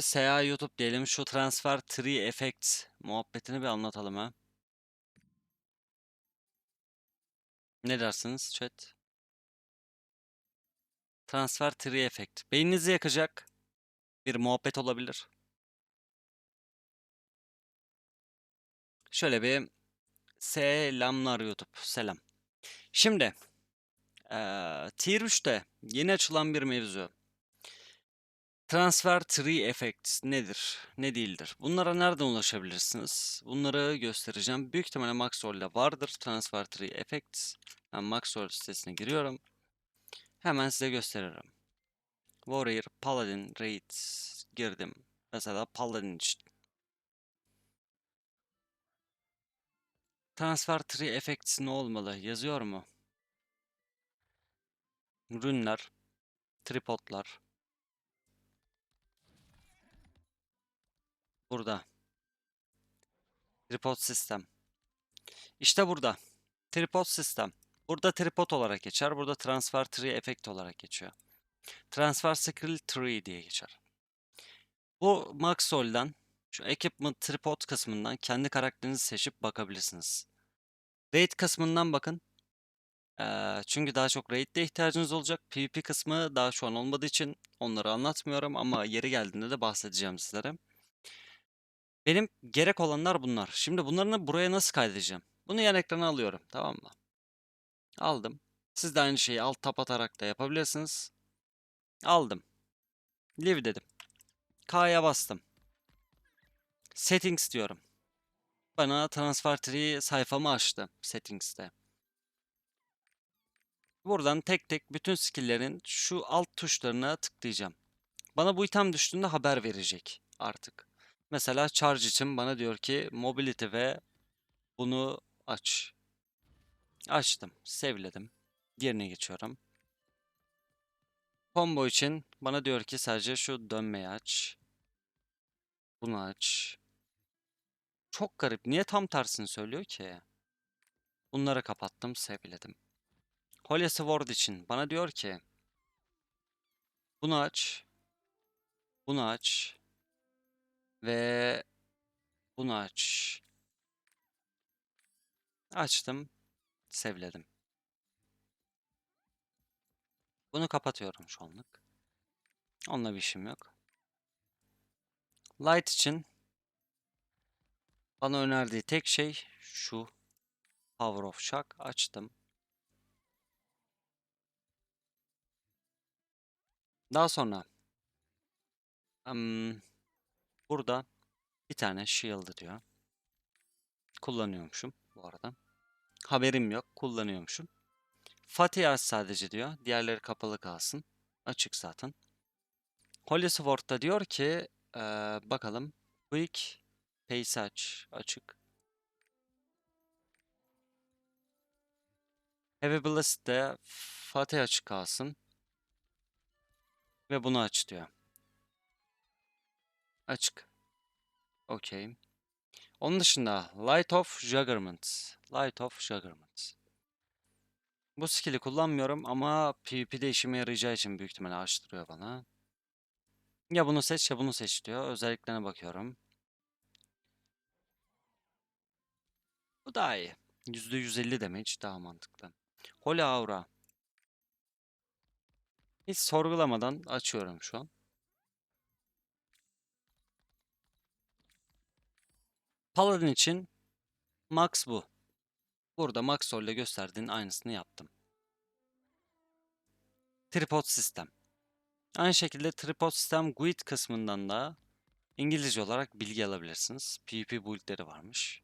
SEA YouTube diyelim şu transfer tree effect muhabbetini bir anlatalım ha. Ne dersiniz chat? Transfer tree effect. Beyninizi yakacak bir muhabbet olabilir. Şöyle bir selamlar YouTube. Selam. Şimdi eee Tier 3'te yeni açılan bir mevzu. Transfer tree effect nedir, ne değildir? Bunlara nereden ulaşabilirsiniz? Bunları göstereceğim. Büyük ihtimalle Maxwell'de vardır transfer tree effects. Ben Maxwell sitesine giriyorum. Hemen size gösteririm. Warrior, Paladin, Raid girdim. Mesela Paladin için. Transfer tree effects ne olmalı? Yazıyor mu? Rünler, tripodlar. Burada. Tripod sistem. İşte burada. Tripod sistem. Burada tripod olarak geçer. Burada transfer tree effect olarak geçiyor. Transfer skill tree diye geçer. Bu Maxwell'den şu equipment tripod kısmından kendi karakterinizi seçip bakabilirsiniz. Raid kısmından bakın. Eee, çünkü daha çok raid'de ihtiyacınız olacak. PvP kısmı daha şu an olmadığı için onları anlatmıyorum ama yeri geldiğinde de bahsedeceğim sizlere. Benim gerek olanlar bunlar. Şimdi bunları buraya nasıl kaydedeceğim? Bunu yan ekrana alıyorum, tamam mı? Aldım. Siz de aynı şeyi alt tab atarak da yapabilirsiniz. Aldım. Leave dedim. K'ya bastım. Settings diyorum. Bana transfer tree sayfamı açtı settings'te. Buradan tek tek bütün skill'lerin şu alt tuşlarına tıklayacağım. Bana bu item düştüğünde haber verecek artık. Mesela charge için bana diyor ki mobility ve bunu aç. Açtım. Sevledim. Diğerine geçiyorum. Combo için bana diyor ki sadece şu dönmeyi aç. Bunu aç. Çok garip. Niye tam tersini söylüyor ki? Bunları kapattım, sevledim. Holy Sword için bana diyor ki bunu aç. Bunu aç. Ve bunu aç. Açtım. Sevledim. Bunu kapatıyorum şu anlık. Onunla bir işim yok. Light için bana önerdiği tek şey şu. Power of Shock açtım. Daha sonra ım, burada bir tane shield diyor. Kullanıyormuşum bu arada. Haberim yok. Kullanıyormuşum. Fatih aç sadece diyor. Diğerleri kapalı kalsın. Açık zaten. Holy Sword'da diyor ki eee, bakalım. Quick Pace aç. Açık. Heavy Blast'de Fatih açık kalsın. Ve bunu aç diyor. Açık. Okey. Onun dışında Light of Juggernaut. Light of Juggernaut. Bu skill'i kullanmıyorum ama PvP'de işime yarayacağı için büyük ihtimalle açtırıyor bana. Ya bunu seç ya bunu seç diyor. Özelliklerine bakıyorum. Bu daha iyi. %150 damage daha mantıklı. Holy Aura. Hiç sorgulamadan açıyorum şu an. Paladin için max bu. Burada Maxwell ile gösterdiğin aynısını yaptım. Tripod sistem. Aynı şekilde tripod sistem GUID kısmından da İngilizce olarak bilgi alabilirsiniz. PvP build'leri varmış.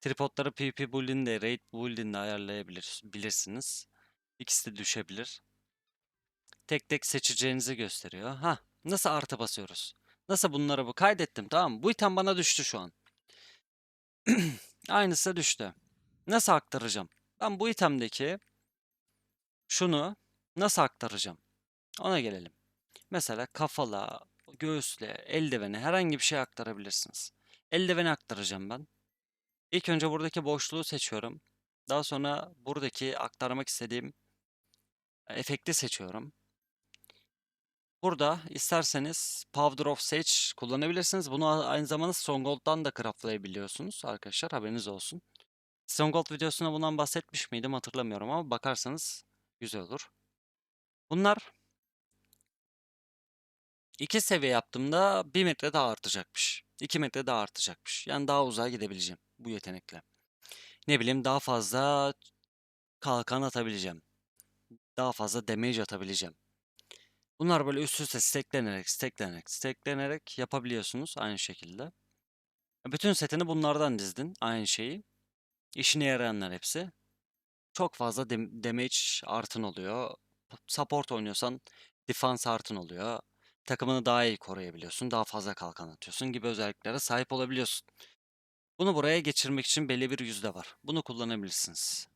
Tripodları PvP build'inde, raid build'inde ayarlayabilirsiniz. İkisi de düşebilir. Tek tek seçeceğinizi gösteriyor. Ha, nasıl artı basıyoruz? Nasıl bunları bu kaydettim tamam mı? Bu item bana düştü şu an. Aynısı düştü. Nasıl aktaracağım? Ben bu itemdeki şunu nasıl aktaracağım? Ona gelelim. Mesela kafala, göğüsle, eldivene herhangi bir şey aktarabilirsiniz. Eldiveni aktaracağım ben. İlk önce buradaki boşluğu seçiyorum. Daha sonra buradaki aktarmak istediğim efekti seçiyorum. Burada isterseniz Powder of Sage kullanabilirsiniz. Bunu aynı zamanda Stronghold'dan da craftlayabiliyorsunuz arkadaşlar haberiniz olsun. Stronghold videosunda bundan bahsetmiş miydim hatırlamıyorum ama bakarsanız güzel olur. Bunlar iki seviye yaptığımda 1 metre daha artacakmış. 2 metre daha artacakmış. Yani daha uzağa gidebileceğim bu yetenekle. Ne bileyim daha fazla kalkan atabileceğim. Daha fazla damage atabileceğim. Bunlar böyle üst üste stacklenerek, stacklenerek, stacklenerek yapabiliyorsunuz aynı şekilde. Bütün setini bunlardan dizdin aynı şeyi. İşine yarayanlar hepsi. Çok fazla damage artın oluyor. Support oynuyorsan defense artın oluyor. Takımını daha iyi koruyabiliyorsun. Daha fazla kalkan atıyorsun gibi özelliklere sahip olabiliyorsun. Bunu buraya geçirmek için belli bir yüzde var. Bunu kullanabilirsiniz.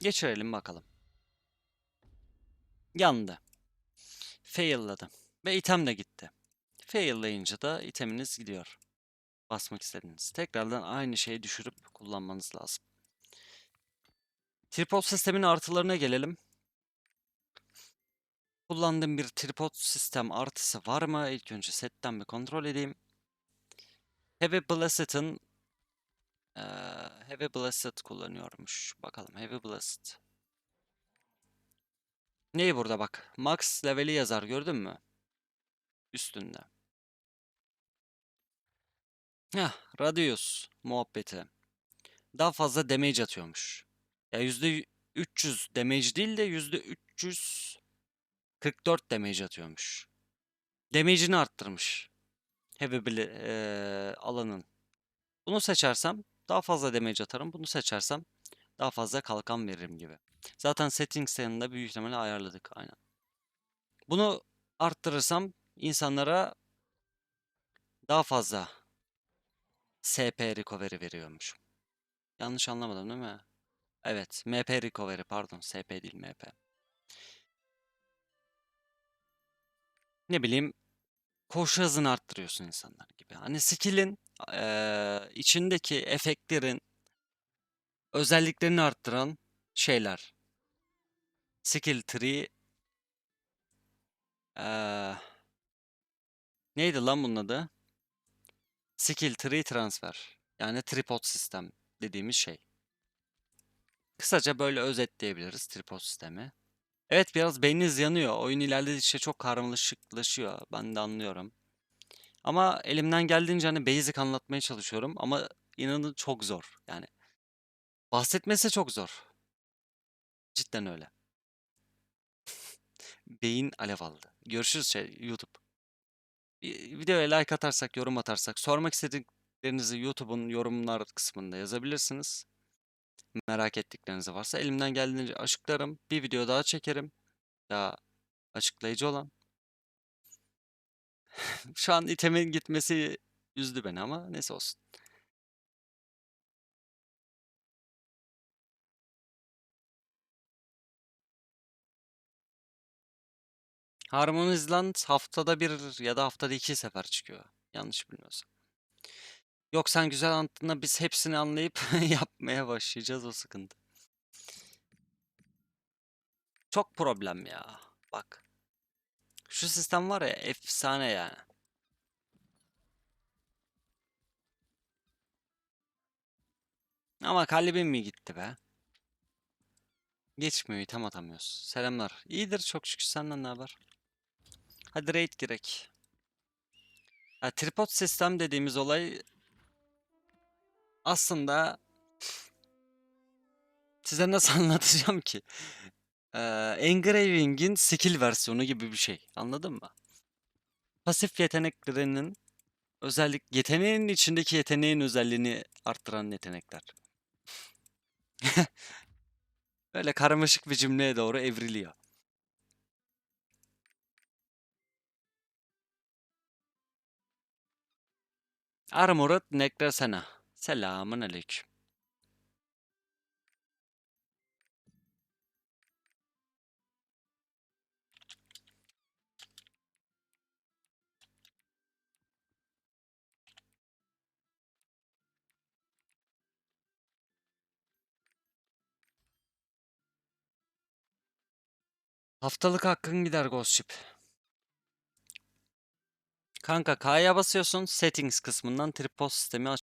Geçirelim bakalım. Yandı. Fail'ladı. Ve item de gitti. Fail'layınca da iteminiz gidiyor. Basmak istediniz. Tekrardan aynı şeyi düşürüp kullanmanız lazım. Tripod sistemin artılarına gelelim. Kullandığım bir tripod sistem artısı var mı? İlk önce setten bir kontrol edeyim. Heavy Blasted'ın eee Heavy Blasted kullanıyormuş. Bakalım Heavy Blast. Neyi burada bak. Max leveli yazar gördün mü? Üstünde. Heh, Radius muhabbeti. Daha fazla damage atıyormuş. Ya yüzde 300 damage değil de yüzde 344 damage atıyormuş. Damage'ini arttırmış. Heavy eee, alanın. Bunu seçersem daha fazla damage atarım. Bunu seçersem daha fazla kalkan veririm gibi. Zaten settings yanında büyük ihtimalle ayarladık aynen. Bunu arttırırsam insanlara daha fazla SP recovery veriyormuş. Yanlış anlamadım değil mi? Evet, MP recovery pardon, SP değil MP. Ne bileyim, koşu hızını arttırıyorsun insanlar gibi. Hani skill'in eee, içindeki efektlerin özelliklerini arttıran şeyler. Skill tree eee, neydi lan bunun adı? Skill tree transfer. Yani tripod sistem dediğimiz şey. Kısaca böyle özetleyebiliriz tripod sistemi. Evet biraz beyniniz yanıyor. Oyun ilerledikçe çok karmaşıklaşıyor. Ben de anlıyorum. Ama elimden geldiğince hani basic anlatmaya çalışıyorum ama inanın çok zor. Yani bahsetmesi çok zor. Cidden öyle. Beyin alev aldı. Görüşürüz şey, YouTube. Videoya like atarsak, yorum atarsak, sormak istediklerinizi YouTube'un yorumlar kısmında yazabilirsiniz. Merak ettikleriniz varsa elimden geldiğince açıklarım. Bir video daha çekerim. Daha açıklayıcı olan. Şu an itemin gitmesi üzdü beni ama neyse olsun. Harmonious Land haftada bir ya da haftada iki sefer çıkıyor. Yanlış bilmiyorsam. Yok sen güzel anlattığında biz hepsini anlayıp yapmaya başlayacağız o sıkıntı. Çok problem ya. Bak. Şu sistem var ya efsane yani. Ama kalbim mi gitti be? Geçmiyor item atamıyoruz. Selamlar. İyidir çok şükür senden ne haber? Hadi raid girek. Ha, tripod sistem dediğimiz olay aslında size nasıl anlatacağım ki? Ee, engraving'in skill versiyonu gibi bir şey. Anladın mı? Pasif yeteneklerinin özellik yeteneğin içindeki yeteneğin özelliğini arttıran yetenekler. Böyle karmaşık bir cümleye doğru evriliyor. Armored Necrosena. Selamun aleyküm. Haftalık hakkın gider Ghostship. Kanka K'ya basıyorsun. Settings kısmından tripod sistemi